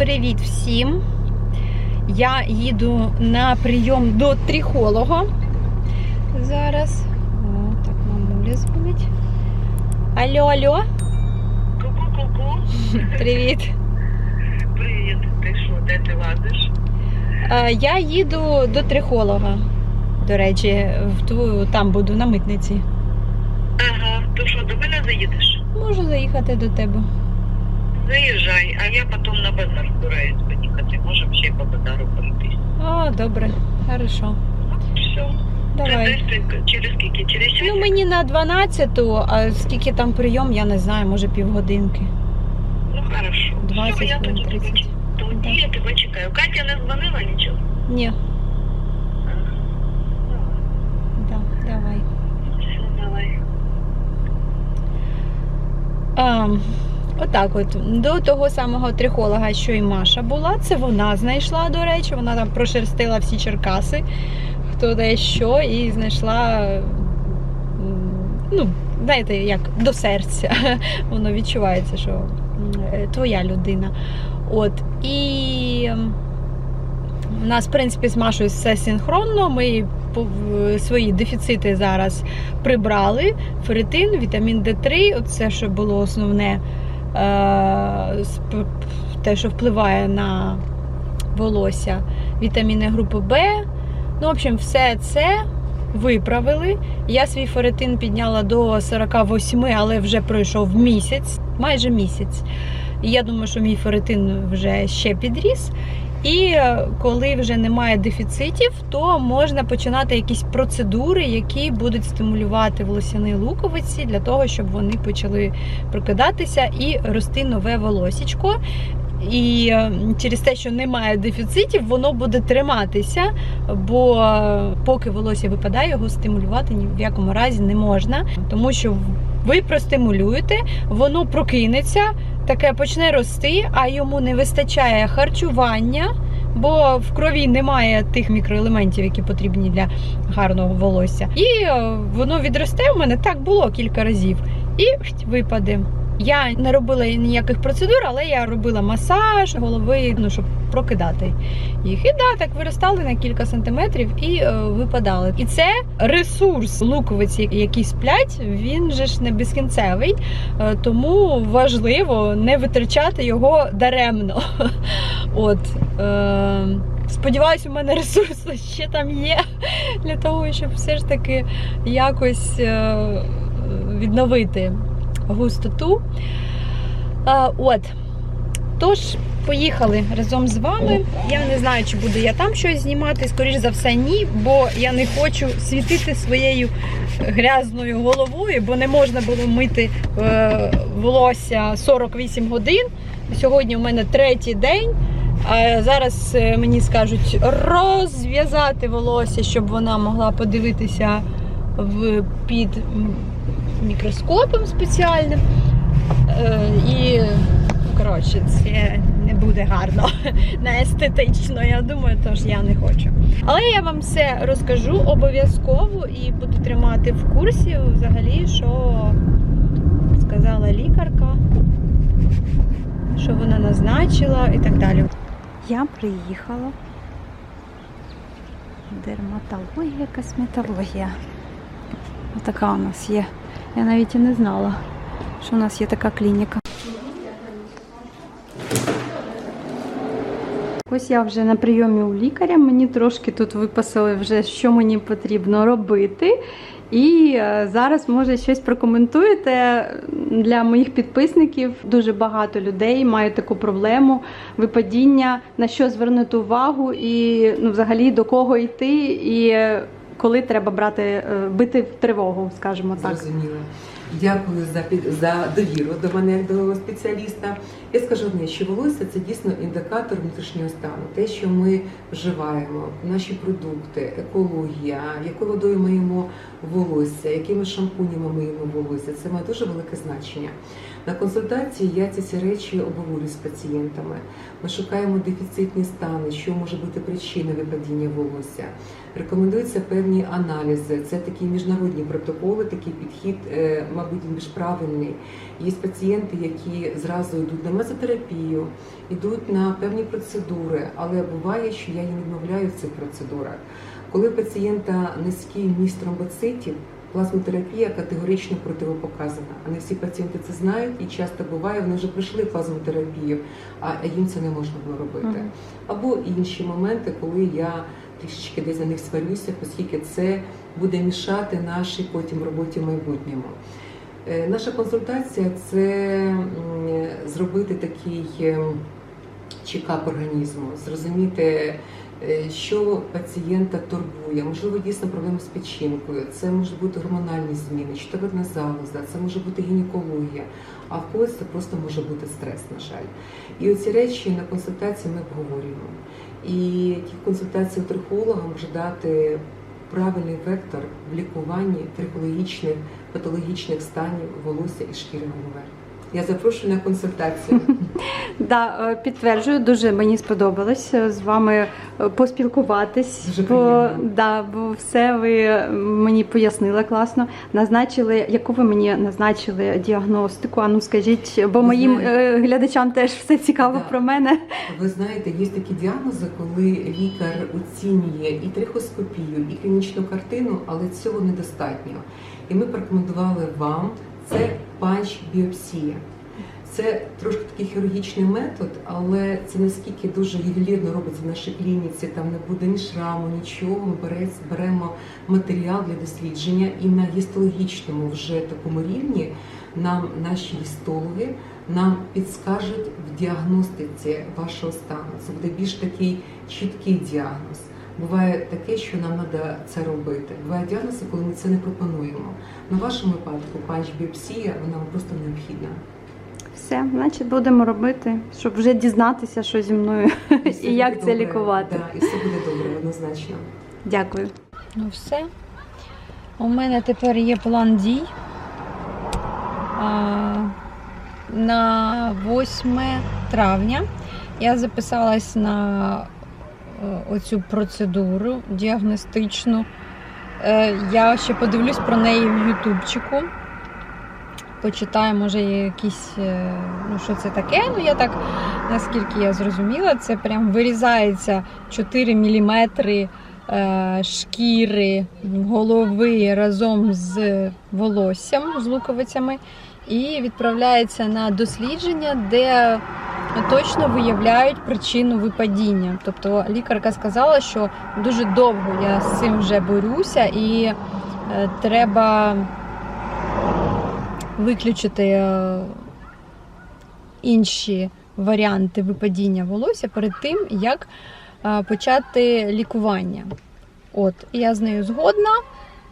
Привіт всім! Я їду на прийом до трихолога. Зараз. О, так, мамуля дзвонить. Алло, алло, Ку-ку-ку-ку. привіт. Привіт, ти що, де ти лазиш? Я їду до трихолога. До речі, в ту, там буду на митниці. Ага, то що, до мене заїдеш? Можу заїхати до тебе. Заїжджай, а я потім на базар збираюсь поїхати. Можемо ще й по базару пройтись. А, добре, хорошо. Все. Давай. Ти через скільки? Через Ну, сьогодні? мені на 12, а скільки там прийом, я не знаю, може півгодинки. Ну, хорошо. 20 Все, я хвилин, тебе 30. ч- Тоді я тебе чекаю. Катя не дзвонила нічого? Ні, да, давай. Все, давай. А, отак от. До того самого трихолога, що і Маша була, це вона знайшла, до речі, вона там прошерстила всі Черкаси, хто де що, і знайшла, ну, знаєте, як до серця. Воно відчувається, що е, твоя людина. От. І у нас, в принципі, з Машою все синхронно. Ми свої дефіцити зараз прибрали. Ферритин, вітамін Д3, оце що було основне, те, що впливає на волосся, вітаміни групи Б. Ну, в общем, все це виправили. Я свій феретин підняла до 48, але вже пройшов місяць, майже місяць. І я думаю, що мій феретин вже ще підріс. І е, коли вже немає дефіцитів, то можна починати якісь процедури, які будуть стимулювати волосяні луковиці для того, щоб вони почали прокидатися і рости нове волосічко. І е, через те, що немає дефіцитів, воно буде триматися, бо е, поки волосся випадає, його стимулювати ні в якому разі не можна, тому що ви простимулюєте, воно прокинеться, таке почне рости, а йому не вистачає харчування, бо в крові немає тих мікроелементів, які потрібні для гарного волосся. І е, воно відросте у мене так було кілька разів, і випаде. Я не робила ніяких процедур, але я робила масаж голови, ну щоб прокидати їх. І да, так виростали на кілька сантиметрів і е, випадали. І це ресурс луковиці, які сплять. Він же ж не безкінцевий, е, тому важливо не витрачати його даремно. От. Е, Сподіваюсь, у мене ресурс ще там є для того, щоб все ж таки якось е, відновити густоту. А, от. Тож, поїхали разом з вами. Я не знаю, чи буду я там щось знімати. Скоріш за все, ні, бо я не хочу світити своєю грязною головою, бо не можна було мити е, волосся 48 годин. Сьогодні у мене третій день. А зараз е, мені скажуть розв'язати волосся, щоб вона могла подивитися в, під мікроскопом спеціальним. Е, і, коротше, це не буде гарно, не естетично, я думаю, тож я не хочу. Але я вам все розкажу обов'язково і буду тримати в курсі взагалі, що сказала лікарка, що вона назначила і так далі. Я приїхала. Дерматологія, косметологія. Отака у нас є. Я навіть і не знала, що у нас є така клініка. Ось я вже на прийомі у лікаря. Мені трошки тут виписали вже, що мені потрібно робити. І е, зараз, може, щось прокоментуєте для моїх підписників. Дуже багато людей мають таку проблему випадіння, на що звернути увагу, і ну, взагалі до кого йти, і коли треба брати, е, бити тривогу, скажімо так. Зрозуміло. Дякую за під за довіру до мене як до спеціаліста. Я скажу одне, що волосся це дійсно індикатор внутрішнього стану. Те, що ми вживаємо, наші продукти, екологія, якою водою миємо волосся, якими шампунями миємо волосся, це має дуже велике значення. На консультації я ці всі речі обговорюю з пацієнтами. Ми шукаємо дефіцитні стани, що може бути причиною випадіння волосся. Рекомендуються певні аналізи. Це такі міжнародні протоколи, такий підхід, е, мабуть, більш правильний. Є пацієнти, які зразу йдуть на мезотерапію, йдуть на певні процедури, але буває, що я їм відмовляю в цих процедурах. Коли пацієнта низький вміст тромбоцитів, плазмотерапія категорично противопоказана. А не всі пацієнти це знають, і часто буває, вони вже пройшли плазмотерапію, а їм це не можна було робити. Або інші моменти, коли я трішечки десь за них сварюся, оскільки це буде мішати нашій потім роботі в майбутньому. Е, Наша консультація це зробити такий ем, чекап організму, зрозуміти, що пацієнта турбує. Можливо, дійсно проблеми з печінкою, це можуть бути гормональні зміни, щитовидна залоза, це може бути гінекологія, а в когось це просто може бути стрес, на жаль. І оці речі на консультації ми обговорюємо. І ті консультації трихолога може дати правильний вектор в лікуванні трихологічних патологічних станів волосся і шкіри голови. Я запрошую на консультацію. Да, е, підтверджую, дуже мені сподобалось е, з вами е, поспілкуватись. Дуже бо, приємно. да, бо все ви мені пояснили класно. Назначили, яку ви мені назначили діагностику? А ну скажіть, бо Ви моїм знаєте- е, глядачам теж все цікаво Да. про мене. Ви знаєте, є такі діагнози, коли лікар оцінює і трихоскопію, і клінічну картину, але цього недостатньо. І ми порекомендували вам це панч-біопсія. Це трошки такий хірургічний метод, але це наскільки дуже ювелірно робиться в нашій клініці. Там не буде ні шраму, нічого. Ми беремо матеріал для дослідження, і на гістологічному вже такому рівні нам наші гістологи нам підскажуть в діагностиці вашого стану. Це буде більш такий чіткий діагноз. Буває таке, що нам треба це робити. Буває діагнози, коли ми це не пропонуємо. На вашому випадку панч-біопсія, вона вам просто необхідна. Все, значить, будемо робити, щоб вже дізнатися, що зі мною все і як буде це лікувати. Да, і все буде добре, однозначно. Дякую. Ну все. У мене тепер є план дій. А, на 8 травня я записалась на оцю процедуру діагностичну. Е, Я ще подивлюсь про неї в Ютубчику. Почитаю, може, якісь, е, ну що це таке. Ну, я так, наскільки я зрозуміла, це прям вирізається 4 міліметри е, шкіри голови разом з волоссям, з луковицями, і відправляється на дослідження, де точно виявляють причину випадіння. Тобто лікарка сказала, що дуже довго я з цим вже борюся, і е, треба виключити е, інші варіанти випадіння волосся перед тим, як е, почати лікування. От, я з нею згодна.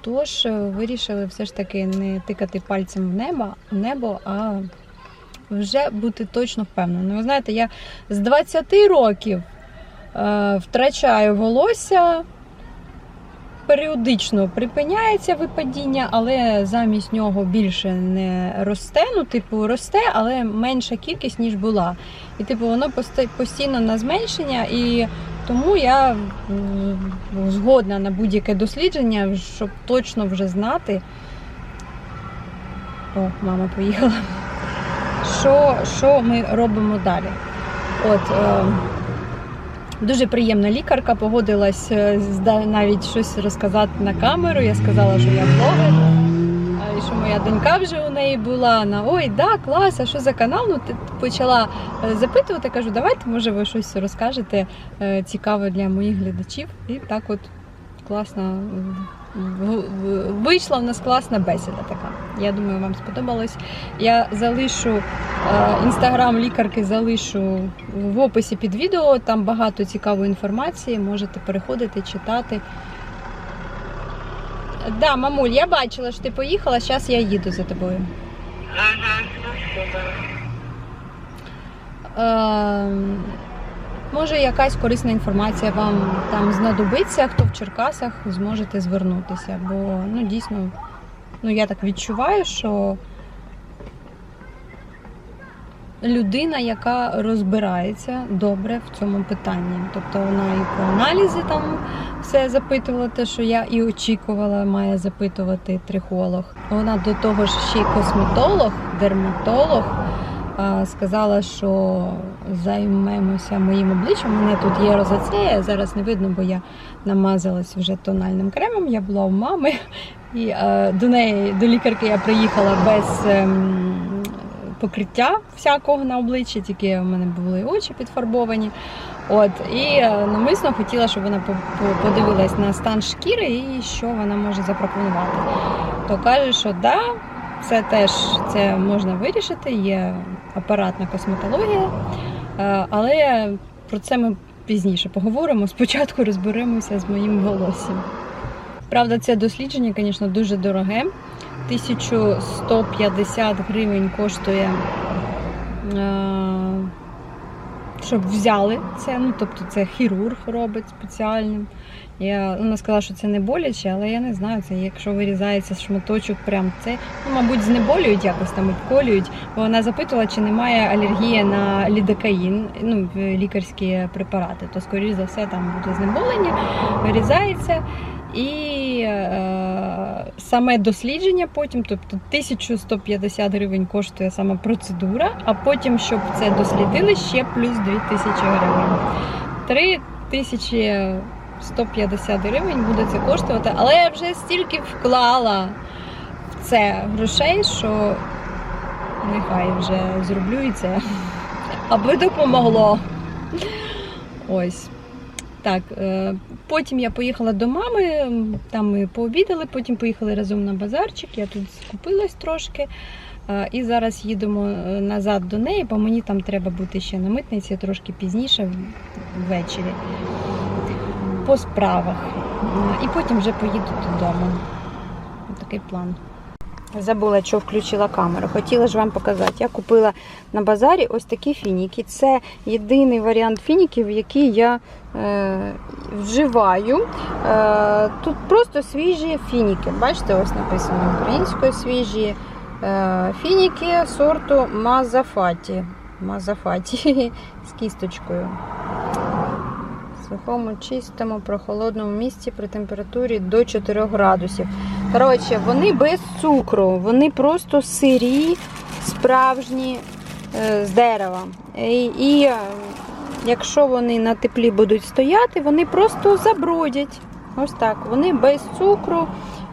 Тож вирішили все ж таки не тикати пальцем в небо, небо, а вже бути точно впевненою. Ви знаєте, я з 20 років е, втрачаю волосся. Періодично припиняється випадіння, але замість нього більше не росте. Ну, типу, росте, але менша кількість, ніж була. І типу, воно постійно на зменшення, і тому я згодна на будь-яке дослідження, щоб точно вже знати. О, мама поїхала. Що, що ми робимо далі? От, е, дуже приємна лікарка, погодилась е, навіть щось розказати на камеру. Я сказала, що я блогер. І що моя донька вже у неї була. Вона, ой, да, клас, а що за канал? Ну, ти почала е, запитувати, кажу, давайте, може, ви щось розкажете е, цікаве для моїх глядачів. І так от класно вийшла в нас класна бесіда така. Я думаю, вам сподобалось. Я залишу інстаграм лікарки, залишу в описі під відео. Там багато цікавої інформації. Можете переходити, читати. Да, мамуль, я бачила, що ти поїхала, зараз я їду за тобою. Ага, ну давай. Е, може, якась корисна інформація вам там знадобиться, хто в Черкасах зможете звернутися. Бо ну, дійсно, ну, я так відчуваю, що людина, яка розбирається добре в цьому питанні. Тобто вона і про аналізи там все запитувала, те, що я і очікувала, має запитувати трихолог. Вона до того ж ще й косметолог, дерматолог. Сказала, що займемося моїм обличчям. У мене тут є розацея, зараз не видно, бо я намазалась вже тональним кремом. Я була у мами, і до неї, до лікарки я приїхала без ем, покриття всякого на обличчі, тільки в мене були очі підфарбовані. От, і е, навмисно хотіла, щоб вона по- по- подивилась на стан шкіри і що вона може запропонувати. То каже, що да, це теж це можна вирішити, є апаратна косметологія, е, але про це ми пізніше поговоримо. Спочатку розберемося з моїм волоссям. Правда, це дослідження, звісно, дуже дороге. 1150 гривень коштує, е, щоб взяли це. Ну, тобто це хірург робить спеціальним. Я, вона сказала, що це не боляче, але я не знаю, це якщо вирізається шматочок, прям це, ну, мабуть, знеболюють якось там обколюють. Бо вона запитувала, чи немає алергії на лідокаїн, ну, лікарські препарати. То, скоріш за все, там буде знеболення, вирізається. І е, саме дослідження потім, тобто 1150 гривень коштує сама процедура, а потім, щоб це дослідили, ще плюс 2000 гривень. 3150 гривень буде це коштувати, але я вже стільки вклала в це грошей, що нехай вже зроблю і це, аби допомогло. Ось. Так, е, потім я поїхала до мами, там ми пообідали, потім поїхали разом на базарчик, я тут скупилась трошки. Е, І зараз їдемо е, назад до неї, бо мені там треба бути ще на митниці трошки пізніше ввечері. По справах. І потім вже поїду додому. Такий план. Забула, що включила камеру. Хотіла ж вам показати. Я купила на базарі ось такі фініки. Це єдиний варіант фініків, який я е, вживаю. Е, тут просто свіжі фініки. Бачите, ось написано українською свіжі е, фініки сорту Мазафаті. Мазафаті з кісточкою. В сухому, чистому, прохолодному місці при температурі до 4 градусів. Коротше, вони без цукру, вони просто сирі, справжні е, з дерева. І, і е, якщо вони на теплі будуть стояти, вони просто забродять. Ось так. Вони без цукру,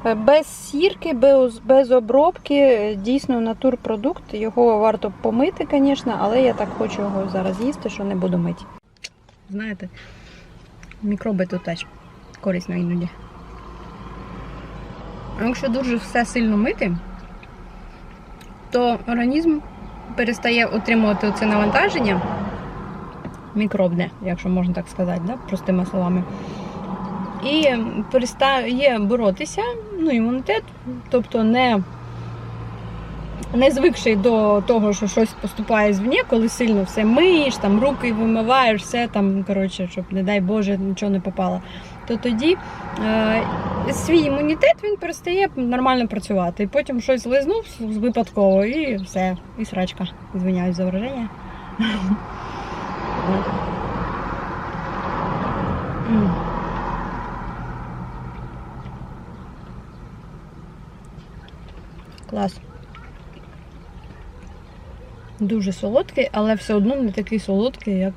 е, без сірки, без, без обробки. Дійсно, натурпродукт. Його варто помити, звісно, але я так хочу його зараз їсти, що не буду мити. Знаєте, мікроби тут теж корисно іноді. А якщо дуже все сильно мити, то організм перестає отримувати це навантаження мікробне, якщо можна так сказати, да? простими словами. І перестає боротися, ну, імунітет, тобто не, не звикший до того, що щось поступає звні, коли сильно все миєш, там руки вимиваєш, все там, коротше, щоб, не дай Боже, нічого не попало. То тоді е, свій імунітет він перестає нормально працювати. І потім щось лизнув випадково і все, і срачка. Звиняюсь за враження. Клас. Дуже солодкий, але все одно не такий солодкий, як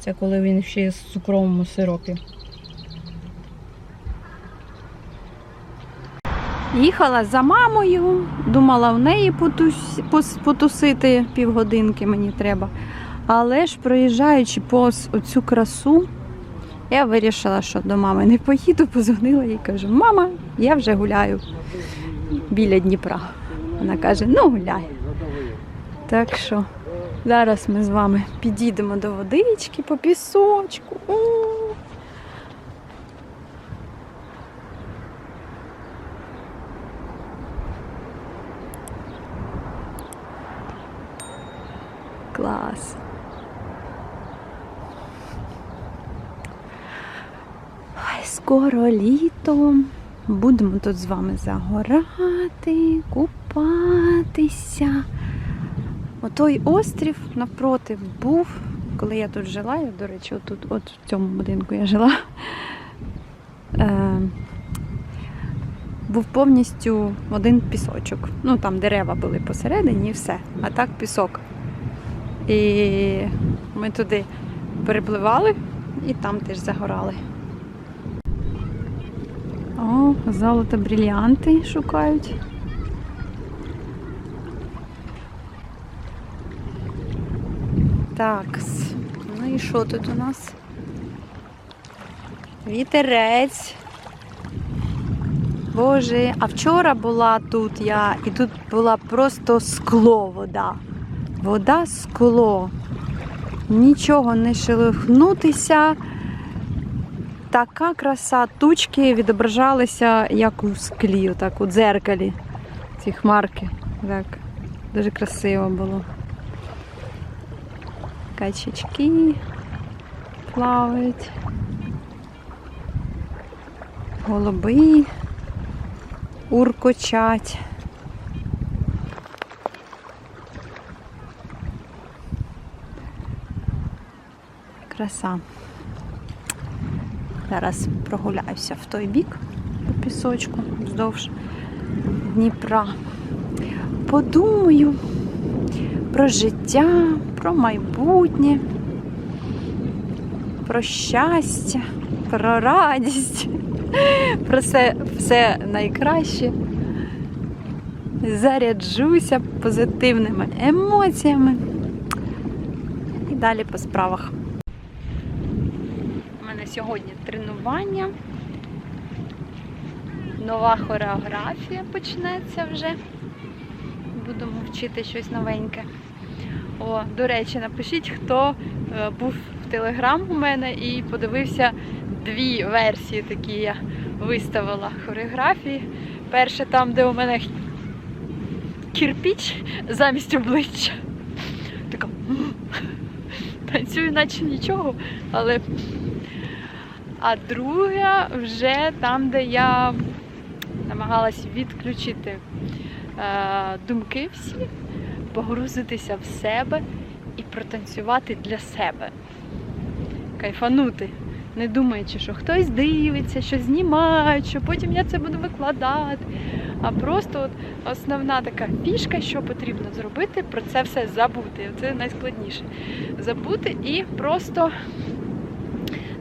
це коли він ще з цукровому сиропі. Їхала за мамою, думала в неї потус... потусити півгодинки мені треба. Але ж проїжджаючи повз оцю красу, я вирішила, що до мами не поїду, позвонила їй кажу, мама, я вже гуляю біля Дніпра. Вона каже, ну гуляй. Так що зараз ми з вами підійдемо до водички по пісочку. У. Клас. Ой, скоро літо. Будемо тут з вами загорати, купатися. Отой острів навпроти був, коли я тут жила, я, до речі, отут, от в цьому будинку я жила. Е, був повністю один пісочок. Ну там дерева були посередині і все. А так пісок. І ми туди перепливали і там теж загорали. О, золото брильянти шукають. Так. Ну і що тут у нас? Вітерець. Боже, а вчора була тут я, і тут була просто скло вода. Вода скло. Нічого не шелихнутися. Така краса, тучки відображалися як у склі, так у дзеркалі. Ці хмарки. Так, дуже красиво було. Качечки плавають. Голуби уркочать. Краса. Зараз прогуляюся в той бік по пісочку вздовж Дніпра. Подумаю про життя, про майбутнє, про щастя, про радість, про все, все найкраще. Заряджуся позитивними емоціями і далі по справах. Сьогодні тренування. Нова хореографія почнеться вже. Будемо вчити щось новеньке. О, до речі, напишіть, хто е, був в Телеграм у мене і подивився дві версії такі я виставила хореографії. Перша там, де у мене кірпіч замість обличчя. Така танцюю, наче нічого, але. А друга вже там, де я намагалась відключити е, думки всі, погрузитися в себе і протанцювати для себе. Кайфанути, не думаючи, що хтось дивиться, що знімають, що потім я це буду викладати. А просто от основна така фішка, що потрібно зробити, про це все забути. Це найскладніше. Забути і просто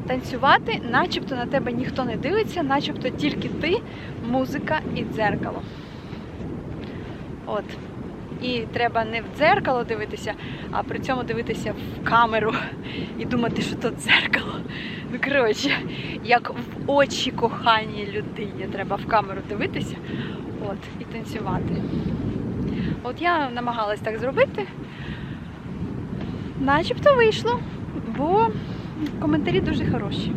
танцювати, начебто на тебе ніхто не дивиться, начебто тільки ти, музика і дзеркало. От. І треба не в дзеркало дивитися, а при цьому дивитися в камеру і думати, що то дзеркало. Ну, коротше, як в очі коханій людині треба в камеру дивитися от, і танцювати. От я намагалась так зробити. Начебто вийшло, бо коментарі дуже хороші.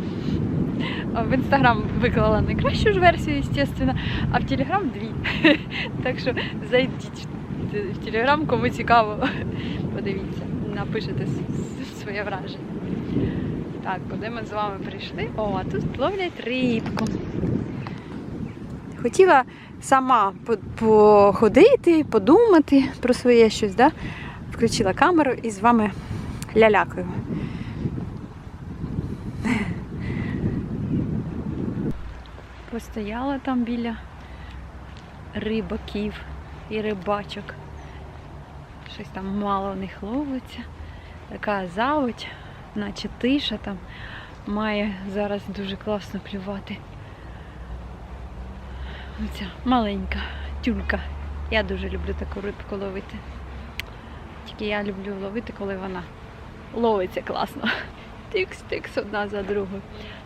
В інстаграм виклала найкращу ж версію, звісно, а в Телеграм дві. Так що зайдіть в Телеграм, кому цікаво, подивіться, напишете своє враження. Так, куди ми з вами прийшли? О, а тут ловлять рибку. Хотіла сама походити, подумати про своє щось, да? включила камеру і з вами лялякаю. Постояла там біля рибаків і рибачок. Щось там мало у них ловиться. Така заводь, наче тиша там має зараз дуже класно клювати. Оця маленька тюлька. Я дуже люблю таку рибку ловити. Тільки я люблю ловити, коли вона ловиться класно. Тикс-тикс одна за другою.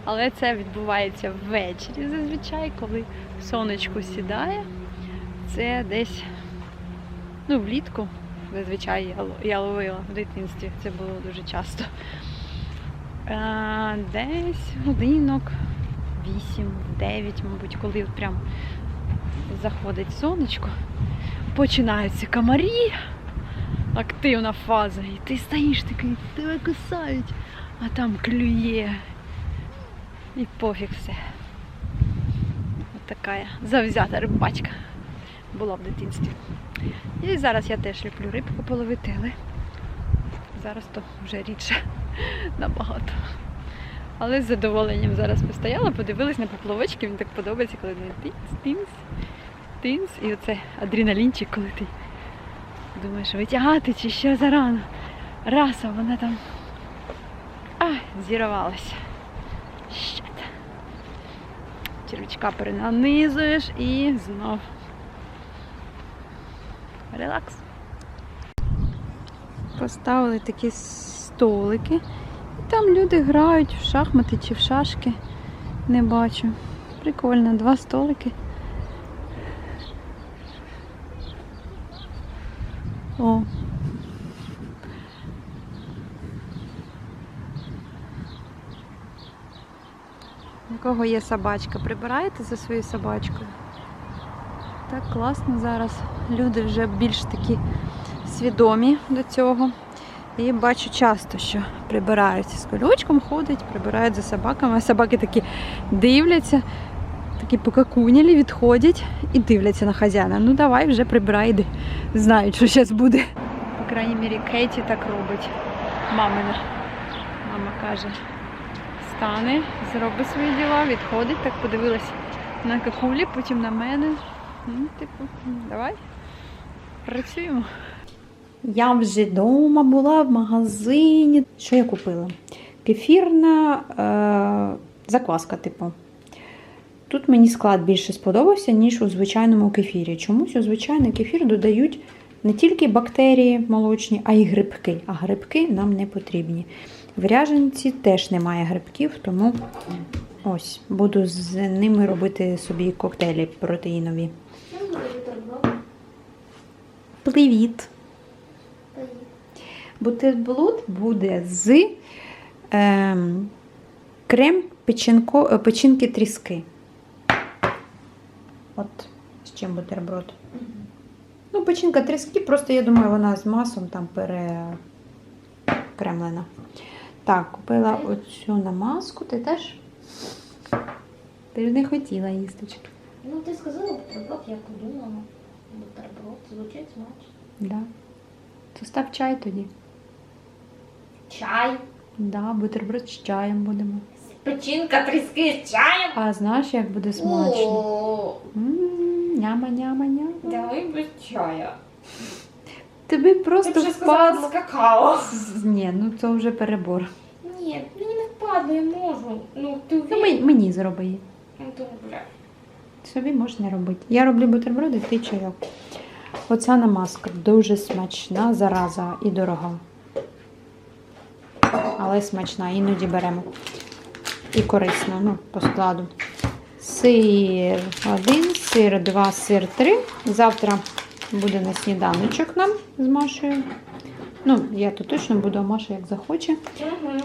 Але це відбувається ввечері зазвичай, коли сонечко сідає. Це десь ну, влітку. Зазвичай я, ловила в дитинстві, це було дуже часто. Десь годинок 8-9, мабуть, коли от прям заходить сонечко, починаються комарі, активна фаза. І ти стоїш такий, тебе кусають, а там клює. І пофіг все. От така завзята рибачка. була в дитинстві. І зараз я теж люблю рибку половити, але зараз то вже рідше набагато. Але з задоволенням зараз постояла, подивилась на поплавочки, мені так подобається, коли вони тинц, тинц, тинц, і оце адреналінчик, коли ти думаєш, витягати чи ще зарано. Раз, а вона там зірвалася. Червячка перенанизуєш і знов. Релакс. Поставили такі столики. І там люди грають в шахмати чи в шашки. Не бачу. Прикольно, два столики. О. У кого є собачка, прибираєте за своєю собачкою? Так класно зараз. Люди вже більш такі свідомі до цього. І бачу часто, що прибирають з колючком, ходять, прибирають за собаками. А собаки такі дивляться, такі покакунілі, відходять і дивляться на хазяїна. Ну давай вже прибирай, йди. Знають, що зараз буде. По крайній мірі, Кейті так робить. Мамина. Мама каже, стане, зробить свої діла, відходить, так подивилась на какулі, потім на мене. Ну, типу, давай, працюємо. Я вже вдома була в магазині. Що я купила? Кефірна е, закваска, типу. Тут мені склад більше сподобався, ніж у звичайному кефірі. Чомусь у звичайний кефір додають не тільки бактерії молочні, а й грибки. А грибки нам не потрібні. В ряженці теж немає грибків, тому ось буду з ними робити собі коктейлі протеїнові. Привіт! Бутерброд буде з ем, крем печінко, е, печінки тріски. От з чим бутерброд. Ну, печінка тріски, просто я думаю, вона з масом там перекремлена. Так, купила оцю намазку. Ти теж? Ти ж не хотіла їсточки. Ну, ти сказала бутерброд, я подумала. Бутерброд звучить смачно. Да. То став чай тоді. Чай. Да, бутерброд з чаєм будемо. Печінка тріски з чаєм. А знаєш, як буде смачно? О, М, Няма, няма, няма. Давай без чая. Тобі Ти просто вже сказала впадло. з какао. Ні, ну це вже перебор. Ні, мені не впадло, я можу. Ну, ти Ну, вмієш. мені, мені зроби. Ну, добре. Собі можеш не робити. Я роблю бутерброди, ти чайок. Оця намазка дуже смачна, зараза і дорога. Але смачна, іноді беремо. І корисна, ну, по складу. Сир один, сир два, сир три. Завтра буде на сніданочок нам з Машею. Ну, я то точно буду, а Маша як захоче. Угу.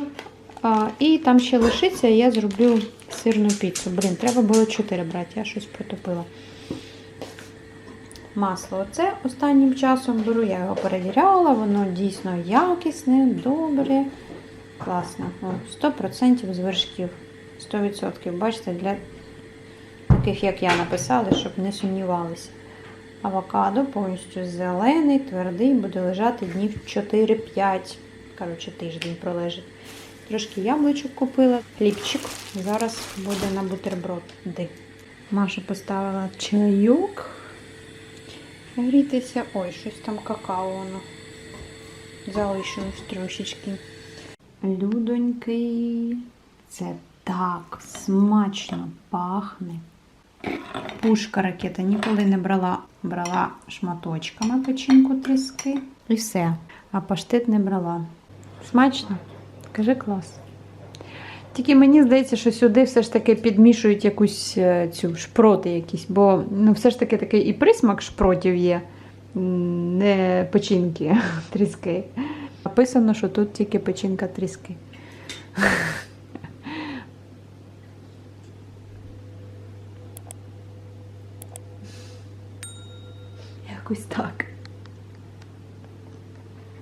А, і там ще лишиться, я зроблю сирну піцу. Блін, треба було 4 брати, я щось протопила. Масло оце останнім часом беру, я його перевіряла, воно дійсно якісне, добре, класно. О, 100% з вершків. 100%. Бачите, для таких, як я написала, щоб не сумнівалися. Авокадо повністю зелений, твердий, буде лежати днів 4-5. Коротше, тиждень пролежить. Трошки яблучок купила, хлібчик. Зараз буде на бутерброд. Маша поставила чайок. Грітися. Ой, щось там какао воно. Залишилось трошечки. Людоньки. Це так смачно пахне. Пушка ракета ніколи не брала. Брала шматочками печінку тріски. І все. А паштет не брала. Смачно? Кажи клас. Тільки мені здається, що сюди все ж таки підмішують якусь е, цю шпроти якісь, бо ну, все ж таки такий і присмак шпротів є, не печінки тріски. Написано, що тут тільки печінка тріски. Якось так.